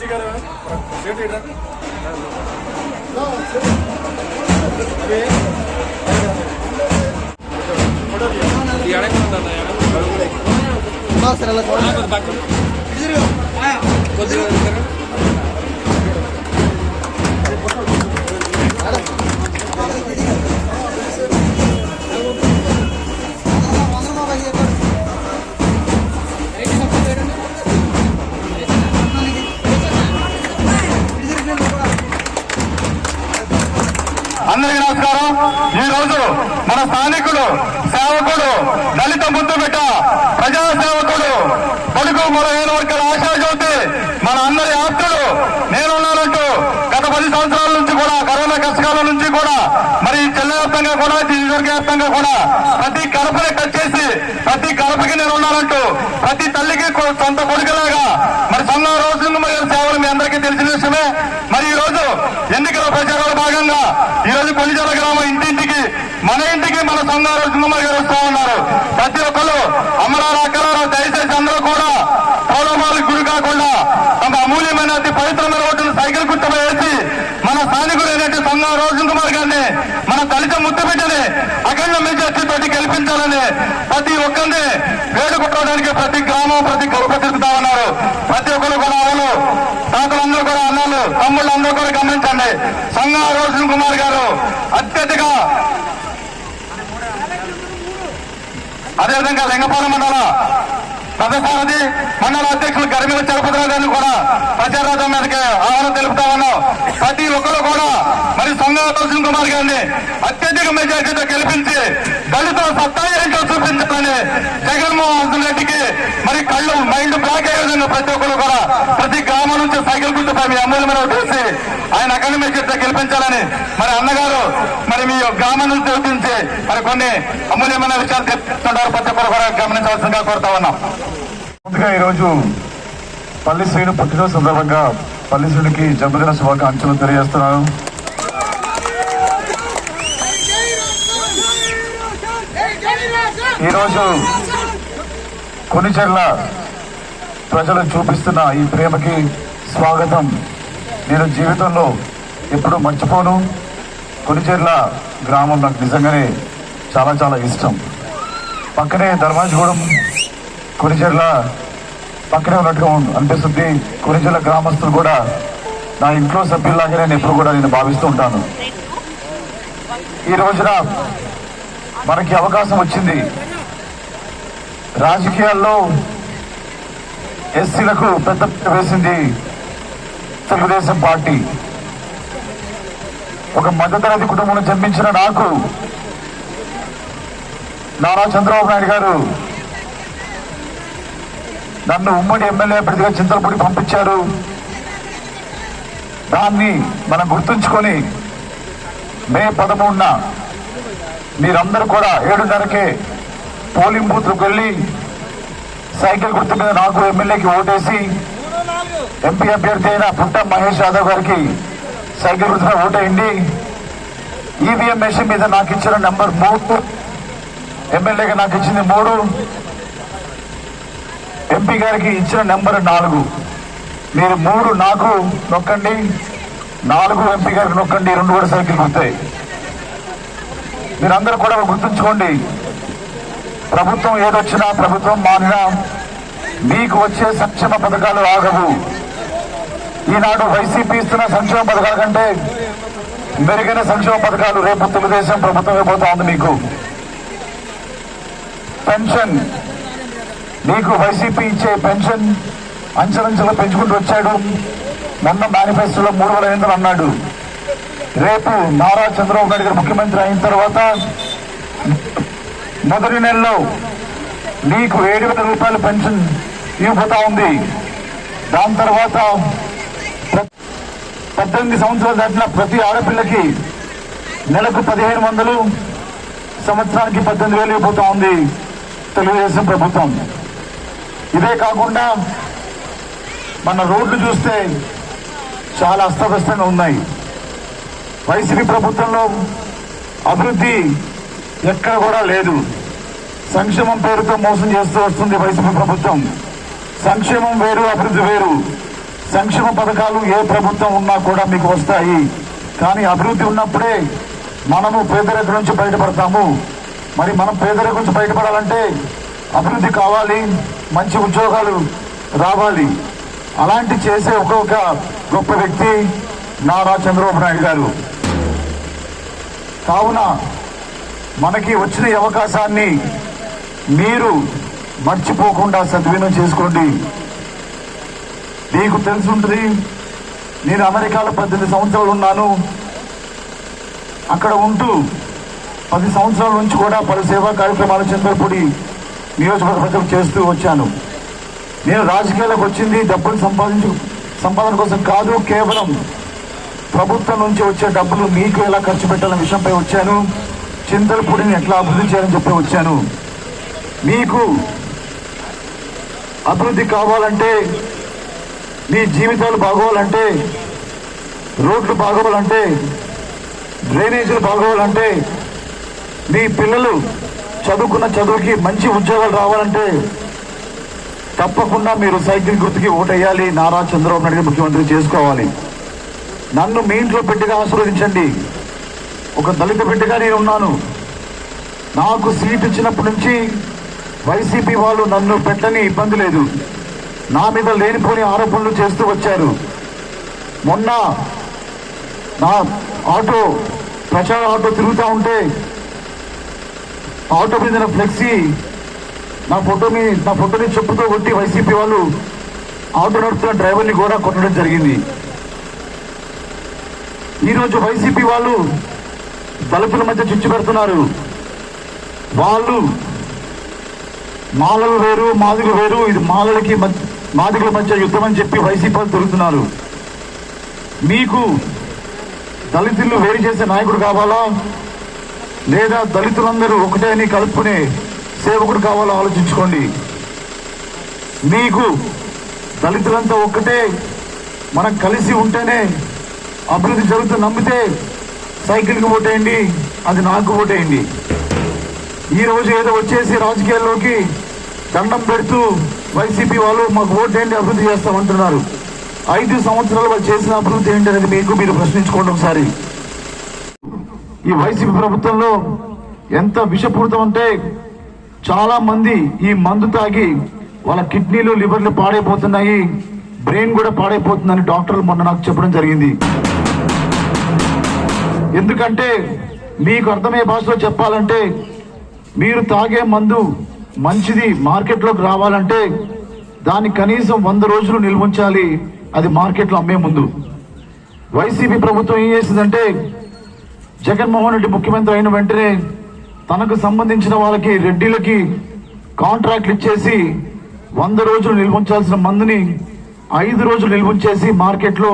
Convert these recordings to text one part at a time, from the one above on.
ರುಚಿಕರ ಸೇಟ್ ಇಡ ಎಲ್ಲ అందరికీ నమస్కారం. ఈ రోజు మన స్థానికుడు సేవకుడు దళిత ముద్దు బిడ్డ ప్రజా సేవకుడు కొడుకు మొదలైన వర్గాల ఆశా జ్యోతి మన అందరి ఆప్తుడు నేనున్నానంటూ గత పది సంవత్సరాల నుంచి కూడా కరోనా కష్టకాలం నుంచి కూడా మరి జిల్లా వ్యాప్తంగా కూడా నియోజకవర్గ వ్యాప్తంగా కూడా ప్రతి కడపని కట్ చేసి ప్రతి కడపకి నేనున్నానంటూ ప్రతి తల్లికి సొంత కొడుకులాగా మరి సొంత రోజు మరి సేవలు మీ అందరికీ తెలిసిన విషయమే మరి ఈ రోజు ఎన్నికల ప్రచారంలో భాగంగా ఈ రోజు కొల్లిజల గ్రామం ఇంటింటికి మన ఇంటికి మన సంగారు ఉన్నారు. ప్రతి ఒక్కరు అమరారా అక్కరారా దయచేసి అందరూ కూడా ప్రలోభాలకు గురి కాకుండా తమ అమూల్యమైన అతి పవిత్రమైన రోడ్డును సైకిల్ గుర్తుపై వేసి మన స్థానికుడు ఏంటంటే రోషన్ కుమార్ గారిని మన దళిత ముద్దు బిడ్డని అఖండ మెజార్టీతోటి గెలిపించాలని ప్రతి ఒక్కరిని వేడుకుంటడానికి ప్రతి గ్రామం ప్రతి గడప తిరుగుతా ఉన్నారు. ప్రతి ఒక్కరు కూడా అవును తాతలందరూ కూడా అన్నాలు తమ్ముళ్ళు అందరూ కూడా గమనించండి. సంగా రోషన్ కుమార్ గారు అత్యధిక అదేవిధంగా లింగపాలెం మండల ప్రతిసారథి మండల అధ్యక్షులు గరిమిల చలపతిరావు గారిని కూడా ప్రచారం మీదకి ఆహ్వానం తెలుపుతా ఉన్నాం. ప్రతి ఒక్కరు కూడా మరి సొంగ కుమార్ గారిని అత్యధిక మెజార్టీతో గెలిపించి దళిత సత్తా ఏంటో చూపించాలని జగన్మోహన్ రెడ్డికి మరి కళ్ళు మైండ్ బ్లాక్ అయ్యే విధంగా ప్రతి ఒక్కరు కూడా ప్రతి గ్రామం నుంచి సైకిల్ గుర్తుపై మీ అమూల్యమైన చూసి ఆయన అఖండ మెజార్టీతో గెలిపించాలని మరి అన్నగారు మరి మీ గ్రామం నుంచి చూపించి మరి కొన్ని అమూల్యమైన విషయాలు చెప్తున్నారు. ప్రతి ఒక్కరు కూడా గమనించవలసిందిగా కోరుతా ఉన్నాం. ముందుగా ఈరోజు పల్లి శ్రీను పుట్టినరోజు సందర్భంగా పల్లి శ్రీనుకి జన్మదిన శుభాకాంక్షలు తెలియజేస్తున్నాను. ఈరోజు కొనిచెర్ల ప్రజలు చూపిస్తున్న ఈ ప్రేమకి స్వాగతం. నేను జీవితంలో ఎప్పుడూ మర్చిపోను. కొనిచెర్ల గ్రామం నాకు నిజంగానే చాలా చాలా ఇష్టం. పక్కనే ధర్మాజగూడెం కొనిచెర్ల పక్కనే ఉన్నట్టుగా అనిపిస్తుంది. కొనిచెర్ల గ్రామస్తులు కూడా నా ఇంట్లో సభ్యుల్లాగానే నేను ఎప్పుడు కూడా నేను భావిస్తూ ఉంటాను. ఈ రోజున మనకి అవకాశం వచ్చింది. రాజకీయాల్లో ఎస్సీలకు పెద్ద వేసింది తెలుగుదేశం పార్టీ. ఒక మధ్యతరగతి కుటుంబంలో జన్మించిన నాకు నారా చంద్రబాబు నాయుడు గారు నన్ను ఉమ్మడి ఎమ్మెల్యే అభ్యర్థిగా చింతలపూడి పంపించారు. దాన్ని మనం గుర్తుంచుకొని మే పదమూడున మీరందరూ కూడా ఏడున్నరకే పోలింగ్ బూత్లకు వెళ్ళి సైకిల్ గుర్తు మీద నాకు ఎమ్మెల్యేకి ఓటేసి ఎంపీ అభ్యర్థి అయిన పుట్ట మహేష్ యాదవ్ గారికి సైకిల్ గుర్తున మీద ఓటేయండి. ఈవీఎం మెషిన్ మీద నాకు ఇచ్చిన నెంబర్ మూడు. ఎమ్మెల్యేగా నాకు ఇచ్చింది మూడు. ఎంపీ గారికి ఇచ్చిన నెంబర్ నాలుగు. మీరు మూడు నాకు నొక్కండి. నాలుగు ఎంపీ గారికి నొక్కండి. రెండు కూడా సైకిల్ గుర్తాయి మీరందరూ కూడా గుర్తుంచుకోండి. ప్రభుత్వం ఏదొచ్చినా ప్రభుత్వం మారినా మీకు వచ్చే సంక్షేమ పథకాలు ఆగవు. ఈనాడు వైసీపీ ఇస్తున్న సంక్షేమ పథకాల కంటే మెరుగైన సంక్షేమ పథకాలు రేపు తెలుగుదేశం ప్రభుత్వం ఇవ్వబోతా ఉంది మీకు. పెన్షన్. మీకు వైసీపీ ఇచ్చే పెన్షన్ అంచెలంచెలు పెంచుకుంటూ వచ్చాడు. మొన్న మేనిఫెస్టోలో మూడు వేల ఎనిమిది అన్నాడు. రేపు నారా చంద్రబాబు నాయుడు గారు ముఖ్యమంత్రి అయిన తర్వాత మొదటి నెలలో నీకు ఏడు వేల రూపాయలు పెన్షన్ ఇవ్వబోతా ఉంది. దాని తర్వాత పద్దెనిమిది సంవత్సరాలు దాటిన ప్రతి ఆడపిల్లకి నెలకు పదిహేను వందలు సంవత్సరానికి పద్దెనిమిది వేలు ఇవ్వబోతా ఉంది తెలుగుదేశం ప్రభుత్వం. ఇదే కాకుండా మన రోడ్లు చూస్తే చాలా అస్తవ్యస్తంగా ఉన్నాయి. వైసీపీ ప్రభుత్వంలో అభివృద్ధి ఎక్కడ కూడా లేదు. సంక్షేమం పేరుతో మోసం చేస్తూ వస్తుంది వైసీపీ ప్రభుత్వం. సంక్షేమం వేరు అభివృద్ధి వేరు. సంక్షేమ పథకాలు ఏ ప్రభుత్వం ఉన్నా కూడా మీకు వస్తాయి. కానీ అభివృద్ధి ఉన్నప్పుడే మనము పేదరికం నుంచి బయటపడతాము. మరి మనం పేదరికం నుంచి బయటపడాలంటే అభివృద్ధి కావాలి మంచి ఉద్యోగాలు రావాలి. అలాంటి చేసే ఒక్కొక్క గొప్ప వ్యక్తి నారా చంద్రబాబు నాయుడు గారు. కావున మనకి వచ్చిన అవకాశాన్ని మీరు మర్చిపోకుండా సద్వినియోగం చేసుకోండి. మీకు తెలుసుంటుంది నేను అమెరికాలో పద్దెనిమిది సంవత్సరాలు ఉన్నాను. అక్కడ ఉంటూ పది సంవత్సరాల నుంచి కూడా పలు సేవా కార్యక్రమాలు చంద్రపూడి నియోజకవర్గం చేస్తూ వచ్చాను. నేను రాజకీయాలకు వచ్చింది డబ్బులు సంపాదించు సంపాదన కోసం కాదు కేవలం ప్రభుత్వం నుంచి వచ్చే డబ్బులు మీకు ఎలా ఖర్చు పెట్టాలనే విషయంపై వచ్చాను. చింతలపూడిని ఎట్లా అభివృద్ధి చేయాలని చెప్పి వచ్చాను. మీకు అభివృద్ధి కావాలంటే మీ జీవితాలు బాగోవాలంటే రోడ్లు బాగోవాలంటే డ్రైనేజీలు బాగోవాలంటే మీ పిల్లలు చదువుకున్న చదువుకి మంచి ఉద్యోగాలు రావాలంటే తప్పకుండా మీరు సైకిల్ గుర్తుకి ఓటేయాలి. నారా చంద్రబాబు నాయుడు ముఖ్యమంత్రి చేసుకోవాలి. నన్ను మీ ఇంట్లో బిడ్డగా ఆశీర్వదించండి. ఒక దళిత బిడ్డగా నేను ఉన్నాను. నాకు సీట్ ఇచ్చినప్పటి నుంచి వైసీపీ వాళ్ళు నన్ను పెట్టని ఇబ్బంది లేదు. నా మీద లేనిపోని ఆరోపణలు చేస్తూ వచ్చారు. మొన్న నా ఆటో ప్రచార ఆటో తిరుగుతూ ఉంటే ఆటో మీద ఫ్లెక్సీ నా ఫోటోని నా ఫోటోని చెప్పుతో కొట్టి వైసీపీ వాళ్ళు ఆటో నడుపుతున్న డ్రైవర్ని కూడా కొట్టడం జరిగింది. ఈరోజు వైసీపీ వాళ్ళు దళితుల మధ్య చిచ్చు పెడుతున్నారు. వాళ్ళు మాలలు వేరు మాదిగలు వేరు ఇది మాలలకి మాదిగల మధ్య యుద్ధం అని చెప్పి వైసీపీ వాళ్ళు తిరుగుతున్నారు. మీకు దళితులు వేరు చేసే నాయకుడు కావాలా? లేదా దళితులందరూ ఒకటే అని కలుపుకునే సేవకుడు కావాలో ఆలోచించుకోండి. మీకు దళితులంతా ఒక్కటే మనం కలిసి ఉంటేనే అభివృద్ధి జరుగుతుంది నమ్మితే సైకిల్కి ఓటేయండి అది నాకు ఓటేయండి. ఈ రోజు ఏదో వచ్చేసి రాజకీయాల్లోకి దండం పెడుతూ వైసీపీ వాళ్ళు మాకు ఓటేయండి అభివృద్ధి చేస్తామంటున్నారు. ఐదు సంవత్సరాలు వాళ్ళు చేసిన అభివృద్ధి ఏంటి అనేది మీకు మీరు ప్రశ్నించుకోండి ఒకసారి. ఈ వైసీపీ ప్రభుత్వంలో ఎంత విషపూరితం అంటే చాలా మంది ఈ మందు తాగి వాళ్ళ కిడ్నీలు లివర్లు పాడైపోతున్నాయి బ్రెయిన్ కూడా పాడైపోతుందని డాక్టర్లు మొన్న నాకు చెప్పడం జరిగింది. ఎందుకంటే మీకు అర్థమయ్యే భాషలో చెప్పాలంటే మీరు తాగే మందు మంచిది మార్కెట్లోకి రావాలంటే దాన్ని కనీసం వంద రోజులు నిల్వ ఉంచాలి. అది మార్కెట్లో అమ్మే ముందు. వైసీపీ ప్రభుత్వం ఏం చేసిందంటే జగన్మోహన్ రెడ్డి ముఖ్యమంత్రి అయిన వెంటనే తనకు సంబంధించిన వాళ్ళకి రెడ్డిలకి కాంట్రాక్ట్లు ఇచ్చేసి వంద రోజులు నిల్వ ఉంచాల్సిన మందుని ఐదు రోజులు నిల్వ ఉంచేసి మార్కెట్లో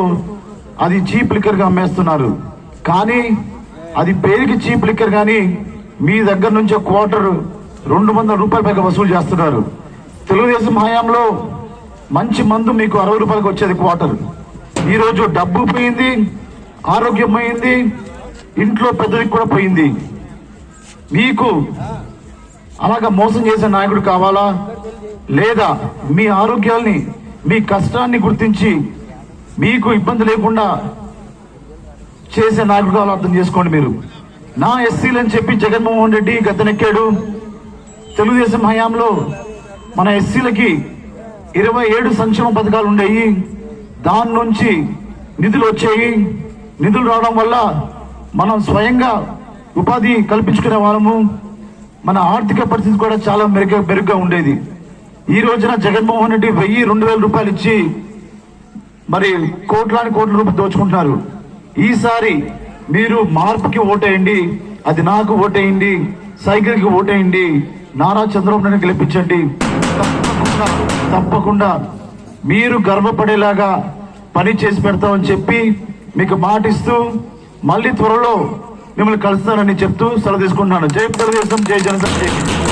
అది చీప్ లిక్కర్గా అమ్మేస్తున్నారు. కానీ అది పేరుకి చీప్ లిక్కర్ కానీ మీ దగ్గర నుంచి క్వార్టర్ రెండు వందల రూపాయల పైగా వసూలు చేస్తున్నారు. తెలుగుదేశం హయాంలో మంచి మందు మీకు అరవై రూపాయలకు వచ్చేది క్వార్టర్. ఈరోజు డబ్బు పోయింది ఆరోగ్యం పోయింది ఇంట్లో పెద్దరికి కూడా పోయింది. మీకు అలాగా మోసం చేసే నాయకుడు కావాలా? లేదా మీ ఆరోగ్యాల్ని మీ కష్టాన్ని గుర్తించి మీకు ఇబ్బంది లేకుండా చేసే నాయకుడు కావాలో అర్థం చేసుకోండి మీరు. నా ఎస్సీలు అని చెప్పి జగన్మోహన్ రెడ్డి గద్దెనెక్కాడు. తెలుగుదేశం హయాంలో మన ఎస్సీలకి ఇరవై ఏడు సంక్షేమ పథకాలు ఉండేవి దాని నుంచి నిధులు వచ్చాయి. నిధులు రావడం వల్ల మనం స్వయంగా ఉపాధి కల్పించుకునే వాళ్ళము. మన ఆర్థిక పరిస్థితి కూడా చాలా మెరుగ్గా మెరుగ్గా ఉండేది. ఈ రోజున జగన్మోహన్ రెడ్డి వెయ్యి రెండు వేల రూపాయలు ఇచ్చి మరి కోట్లాని కోట్ల రూపాయలు దోచుకుంటున్నారు. ఈసారి మీరు మార్పుకి ఓటేయండి అది నాకు ఓటేయండి సైకిల్కి ఓటేయండి నారా చంద్రబాబు నాయుడు గెలిపించండి. తప్పకుండా తప్పకుండా మీరు గర్వపడేలాగా పని చేసి పెడతామని చెప్పి మీకు మాటిస్తూ మళ్ళీ త్వరలో మిమ్మల్ని కలుస్తానని చెప్తూ సెలవు తీసుకుంటున్నాను. జై తెలుగుదేశం జై జనసేన